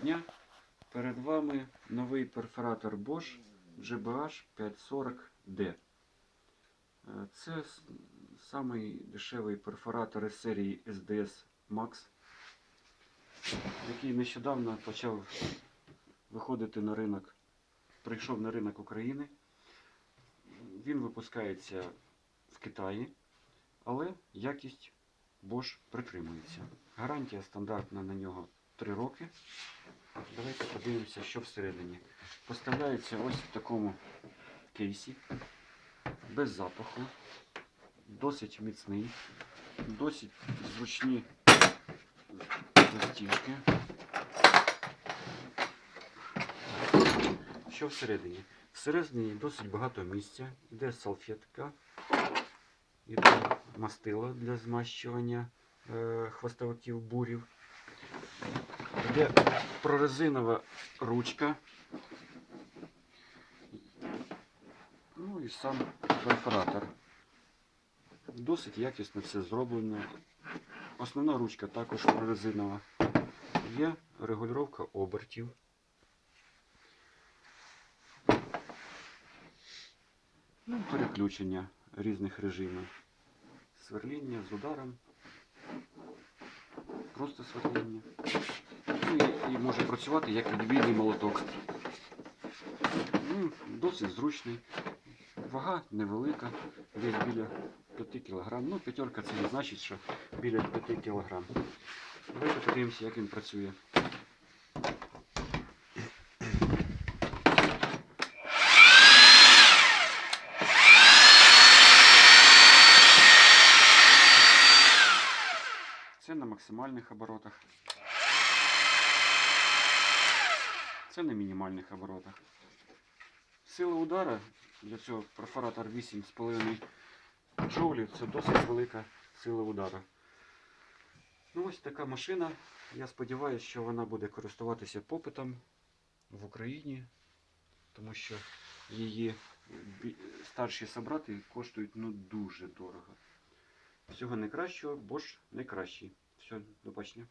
дня. Перед вами новий перфоратор Bosch GBH 540D. Е, Це самий дешевий перфоратор із серії SDS Max, який нещодавно почав виходити на ринок, прийшов на ринок України. Він випускається в Китаї, але якість Bosch притримується. Гарантія стандартна на нього 3 роки. Давайте подивимося, що всередині. Поставляється ось в такому кейсі, без запаху, досить міцний, досить зручні застіжки. Що всередині? Всередині досить багато місця, іде салфетка, іде мастило для змащування е, хвостовиків бурів. Йде прорезинова ручка. Ну і сам перфоратор. Досить якісно все зроблено. Основна ручка також прорезинова. Є регулювання обертів. Ну, переключення різних режимів. Сверління з ударом. Просто сверління. Ну, і, і може працювати як відбійний молоток. Ну, досить зручний. Вага невелика, десь біля 5 кг. Ну, п'ятерка це не значить, що біля 5 кг. Давайте подивимося, як він працює. Це на максимальних оборотах. Це на мінімальних оборотах. Сила удара для цього перфоратор 8,5 джоулів це досить велика сила удару. Ну ось така машина. Я сподіваюся, що вона буде користуватися попитом в Україні, тому що її старші собрати коштують ну дуже дорого. Всього найкращого, бо ж найкращий. Все, до бачення.